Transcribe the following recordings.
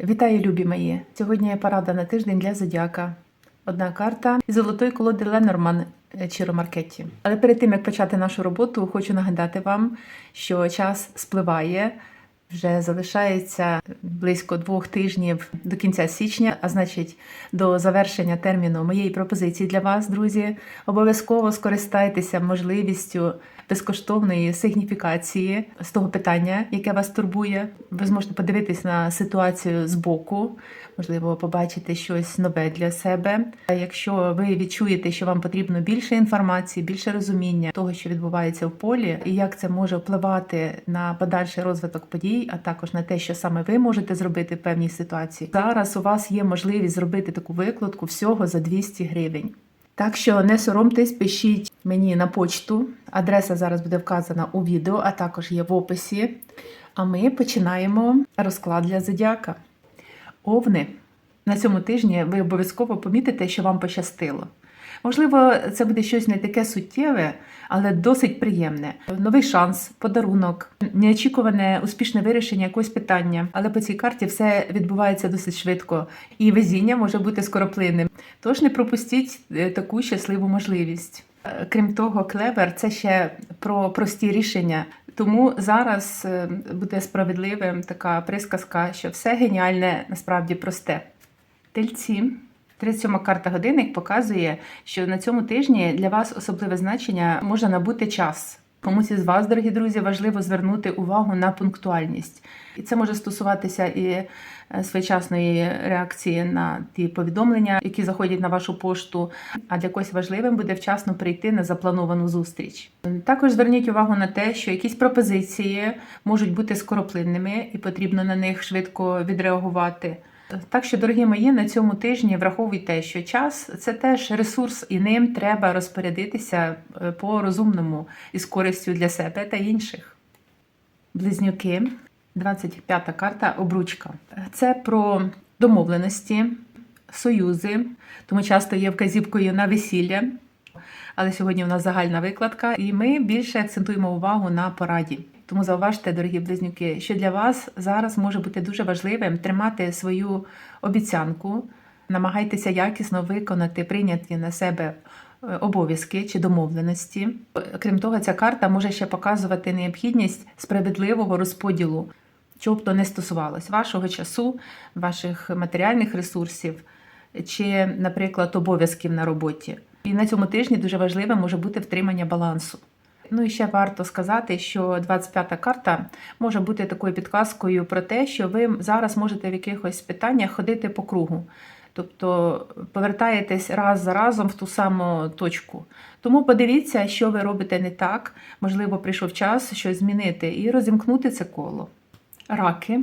Вітаю, любі мої! Сьогодні є порада на тиждень для зодіака. Одна карта із золотої колоди Ленорман е, Чіро Маркетті. Але перед тим як почати нашу роботу, хочу нагадати вам, що час спливає. Вже залишається близько двох тижнів до кінця січня, а значить, до завершення терміну моєї пропозиції для вас, друзі. Обов'язково скористайтеся можливістю безкоштовної сигніфікації з того питання, яке вас турбує. Ви зможете подивитись на ситуацію збоку, можливо, побачити щось нове для себе. Якщо ви відчуєте, що вам потрібно більше інформації, більше розуміння того, що відбувається в полі, і як це може впливати на подальший розвиток подій, а також на те, що саме ви можете зробити в певній ситуації, зараз у вас є можливість зробити таку викладку всього за 200 гривень. Так що не соромтесь, пишіть мені на почту. Адреса зараз буде вказана у відео, а також є в описі. А ми починаємо розклад для зодіака. Овни. На цьому тижні ви обов'язково помітите, що вам пощастило. Можливо, це буде щось не таке суттєве, але досить приємне. Новий шанс, подарунок, неочікуване успішне вирішення якогось питання. Але по цій карті все відбувається досить швидко, і везіння може бути скороплинним. Тож не пропустіть е, таку щасливу можливість. Е, Крім того, клевер це ще про прості рішення. Тому зараз е, буде справедливим така присказка, що все геніальне насправді просте. Тельці. 37 карта годинник показує, що на цьому тижні для вас особливе значення може набути час. Комусь із вас, дорогі друзі, важливо звернути увагу на пунктуальність. І це може стосуватися і е, своєчасної реакції на ті повідомлення, які заходять на вашу пошту. А для когось важливим буде вчасно прийти на заплановану зустріч. Також зверніть увагу на те, що якісь пропозиції можуть бути скороплинними, і потрібно на них швидко відреагувати. Так що, дорогі мої, на цьому тижні враховуйте, що час це теж ресурс, і ним треба розпорядитися е, по розумному і з користю для себе та інших. Близнюки, 25-та карта обручка. Це про домовленості, союзи, тому часто є вказівкою на весілля. Але сьогодні у нас загальна викладка, і ми більше акцентуємо увагу на пораді. Тому зауважте, дорогі близнюки, що для вас зараз може бути дуже важливим тримати свою обіцянку, намагайтеся якісно виконати прийняті на себе е, обов'язки чи домовленості. Крім того, ця карта може ще показувати необхідність справедливого розподілу, чого б то не стосувалось вашого часу, ваших матеріальних ресурсів чи, наприклад, обов'язків на роботі. І на цьому тижні дуже важливим може бути втримання балансу. Ну і ще варто сказати, що 25-та карта може бути такою підказкою про те, що ви зараз можете в якихось питаннях ходити по кругу. Тобто повертаєтесь раз за разом в ту саму точку. Тому подивіться, що ви робите не так. Можливо, прийшов час щось змінити і розімкнути це коло. Раки.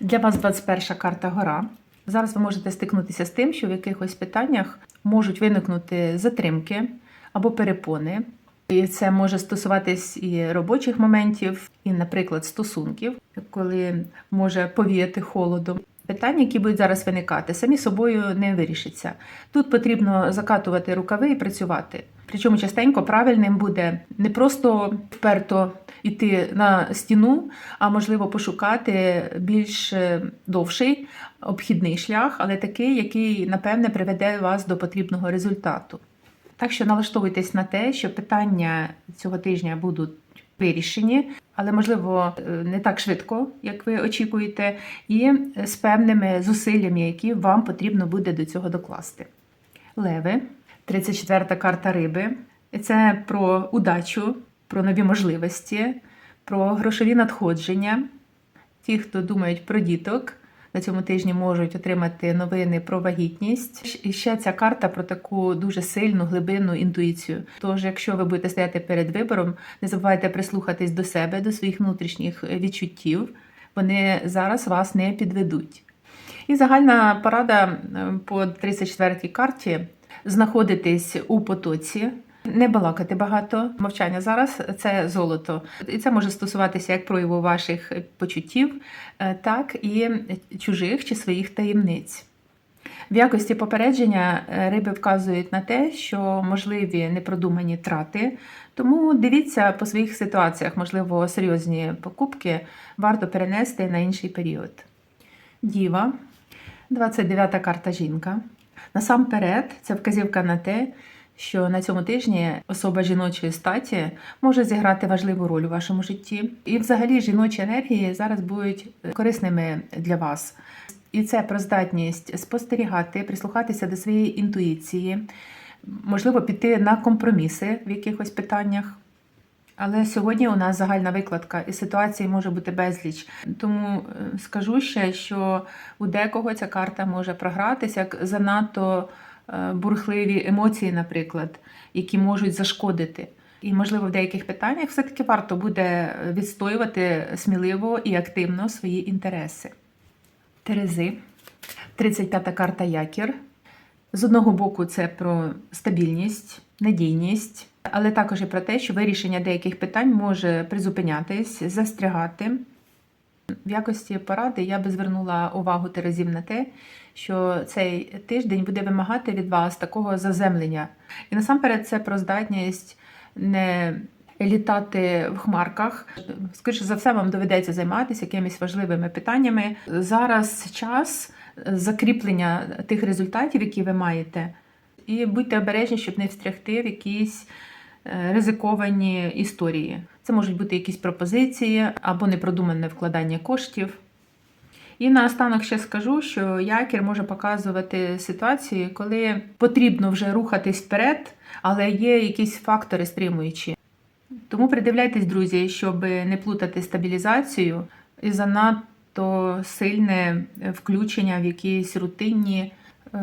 Для вас 21 карта гора. Зараз ви можете стикнутися з тим, що в якихось питаннях можуть виникнути затримки або перепони. І це може стосуватись і робочих моментів, і, наприклад, стосунків, коли може повіяти холодом. Питання, які будуть зараз виникати, самі собою не вирішаться. Тут потрібно закатувати рукави і працювати. Причому частенько правильним буде не просто вперто йти на стіну, а можливо пошукати більш е, довший обхідний шлях, але такий, який напевне приведе вас до потрібного результату. Так що налаштовуйтесь на те, що питання цього тижня будуть вирішені, але можливо е, не так швидко, як ви очікуєте, і з певними зусиллями, які вам потрібно буде до цього докласти. Леви, 34-та карта риби. Це про удачу, про нові можливості, про грошові надходження. Ті, хто думають про діток, на цьому тижні можуть отримати новини про вагітність. І ще ця карта про таку дуже сильну глибинну інтуїцію. Тож, якщо ви будете стояти перед вибором, не забувайте прислухатись до себе, до своїх внутрішніх відчуттів. Вони зараз вас не підведуть. І загальна порада е, по 34-й карті знаходитись у потоці. Не балакати багато. Мовчання зараз це золото. І це може стосуватися як прояву ваших почуттів, е, так і чужих чи своїх таємниць. В якості попередження е, риби вказують на те, що можливі непродумані трати, тому дивіться по своїх ситуаціях, можливо, серйозні покупки варто перенести на інший період. Діва, 29 карта жінка. Насамперед, це вказівка на те, що на цьому тижні особа жіночої статі може зіграти важливу роль у вашому житті. І, взагалі, жіночі енергії зараз будуть корисними для вас. І це про здатність спостерігати, прислухатися до своєї інтуїції, можливо, піти на компроміси в якихось питаннях. Але сьогодні у нас загальна викладка, і ситуацій може бути безліч. Тому е, скажу ще, що у декого ця карта може програтися як занадто е, бурхливі емоції, наприклад, які можуть зашкодити. І, можливо, в деяких питаннях все-таки варто буде відстоювати сміливо і активно свої інтереси. Терези, 35-та карта Якір. З одного боку, це про стабільність, надійність, але також і про те, що вирішення деяких питань може призупинятись, застрягати. В якості поради я би звернула увагу Терезів на те, що цей тиждень буде вимагати від вас такого заземлення. І насамперед це про здатність не літати в хмарках. Скоріше за все, вам доведеться займатися якимись важливими питаннями. Зараз час закріплення тих результатів, які ви маєте. І будьте обережні, щоб не встрягти в якісь ризиковані історії. Це можуть бути якісь пропозиції або непродумане вкладання коштів. І наостанок ще скажу, що якір може показувати ситуації, коли потрібно вже рухатись вперед, але є якісь фактори стримуючі. Тому придивляйтесь, друзі, щоб не плутати стабілізацію і занадто сильне включення в якісь рутинні е,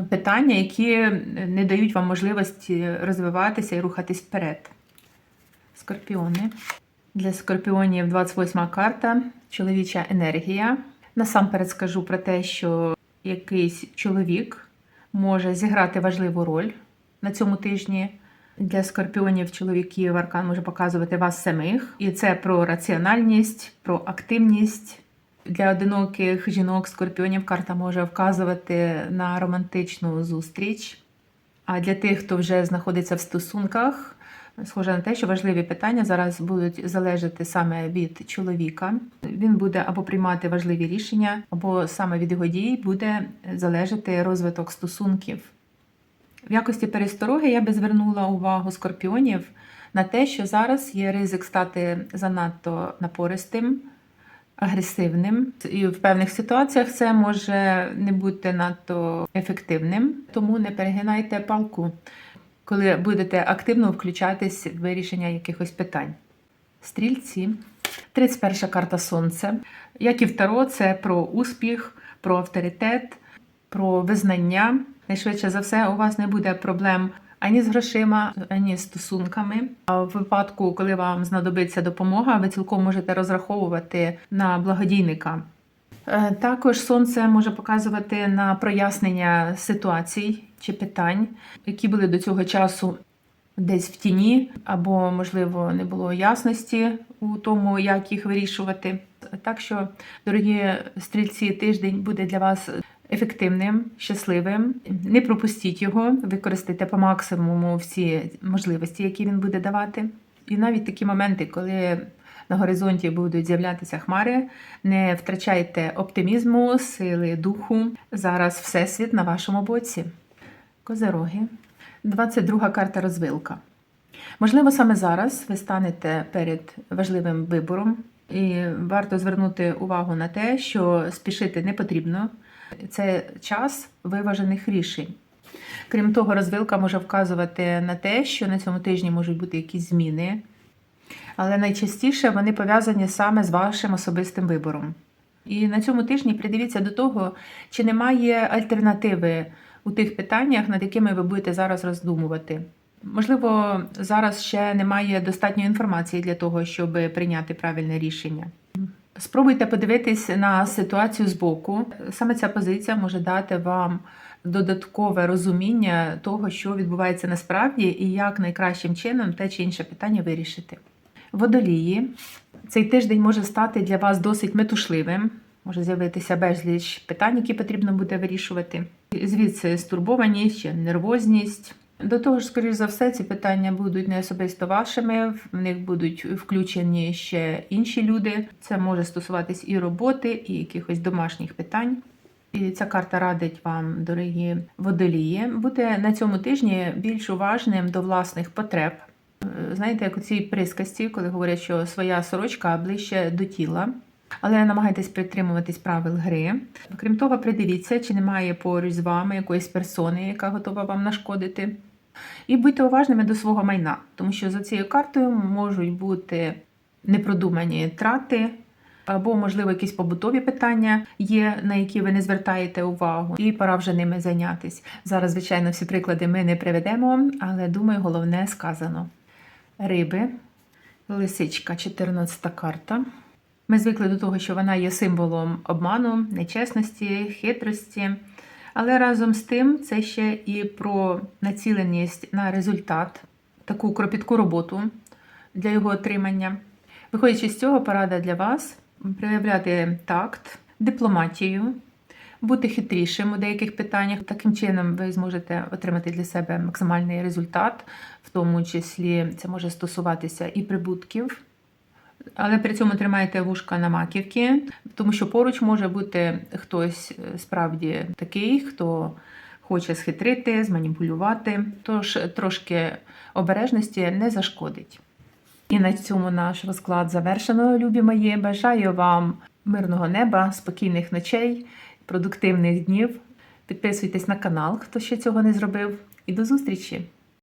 питання, які не дають вам можливості розвиватися і рухатись вперед. Скорпіони. Для скорпіонів 28 карта чоловіча енергія. Насамперед скажу про те, що якийсь чоловік може зіграти важливу роль на цьому тижні. Для скорпіонів чоловіків аркан може показувати вас самих, і це про раціональність, про активність. Для одиноких жінок скорпіонів карта може вказувати на романтичну зустріч. А для тих, хто вже знаходиться в стосунках, схоже на те, що важливі питання зараз будуть залежати саме від чоловіка. Він буде або приймати важливі рішення, або саме від його дій буде залежати розвиток стосунків. В якості перестороги я би звернула увагу скорпіонів на те, що зараз є ризик стати занадто напористим, агресивним, і в певних ситуаціях це може не бути надто ефективним, тому не перегинайте палку, коли будете активно включатись в вирішення якихось питань. Стрільці, 31 карта Сонце. Як і в Таро, це про успіх, про авторитет, про визнання. Найшвидше за все, у вас не буде проблем ані з грошима, ані з стосунками. А в випадку, коли вам знадобиться допомога, ви цілком можете розраховувати на благодійника. Е, Також сонце може показувати на прояснення ситуацій чи питань, які були до цього часу десь в тіні, або, можливо, не було ясності у тому, як їх вирішувати. Так що, дорогі стрільці, тиждень буде для вас ефективним, щасливим. Не пропустіть його, використайте по максимуму всі можливості, які він буде давати. І навіть такі моменти, коли на горизонті будуть з'являтися хмари, не втрачайте оптимізму, сили духу. Зараз Всесвіт на вашому боці. Козероги. 22 карта розвилка. Можливо, саме зараз ви станете перед важливим вибором, і варто звернути увагу на те, що спішити не потрібно. Це час виважених рішень. Крім того, розвилка може вказувати на те, що на цьому тижні можуть бути якісь зміни, але найчастіше вони пов'язані саме з вашим особистим вибором. І на цьому тижні придивіться до того, чи немає альтернативи у тих питаннях, над якими ви будете зараз роздумувати. Можливо, зараз ще немає достатньої інформації для того, щоб прийняти правильне рішення. Спробуйте подивитись на ситуацію збоку. Саме ця позиція може дати вам додаткове розуміння того, що відбувається насправді, і як найкращим чином те чи інше питання вирішити. Водолії. Цей тиждень може стати для вас досить метушливим. Може з'явитися безліч питань, які потрібно буде вирішувати. Звідси стурбованість чи нервозність. До того ж, скоріш за все, ці питання будуть не особисто вашими, в них будуть включені ще інші люди. Це може стосуватись і роботи, і якихось домашніх питань. І ця карта радить вам, дорогі водолії, бути на цьому тижні більш уважним до власних потреб. Знаєте, як у цій присказці, коли говорять, що своя сорочка ближче до тіла. Але намагайтесь притримуватись правил гри. Крім того, придивіться, чи немає поруч з вами якоїсь персони, яка готова вам нашкодити. І будьте уважними до свого майна, тому що за цією картою можуть бути непродумані трати, або, можливо, якісь побутові питання є, на які ви не звертаєте увагу, і пора вже ними зайнятися. Зараз, звичайно, всі приклади ми не приведемо, але думаю, головне сказано. Риби, лисичка, 14 карта. Ми звикли до того, що вона є символом обману, нечесності, хитрості. Але разом з тим це ще і про націленість на результат, таку кропітку роботу для його отримання. Виходячи з цього, порада для вас проявляти такт, дипломатію, бути хитрішим у деяких питаннях. Таким чином ви зможете отримати для себе максимальний результат, в тому числі це може стосуватися і прибутків. Але при цьому тримайте вушка на маківки, тому що поруч може бути хтось е, справді такий, хто хоче схитрити, зманіпулювати. Тож трошки обережності не зашкодить. І на цьому наш розклад завершено, любі мої. Бажаю вам мирного неба, спокійних ночей, продуктивних днів. Підписуйтесь на канал, хто ще цього не зробив. І до зустрічі!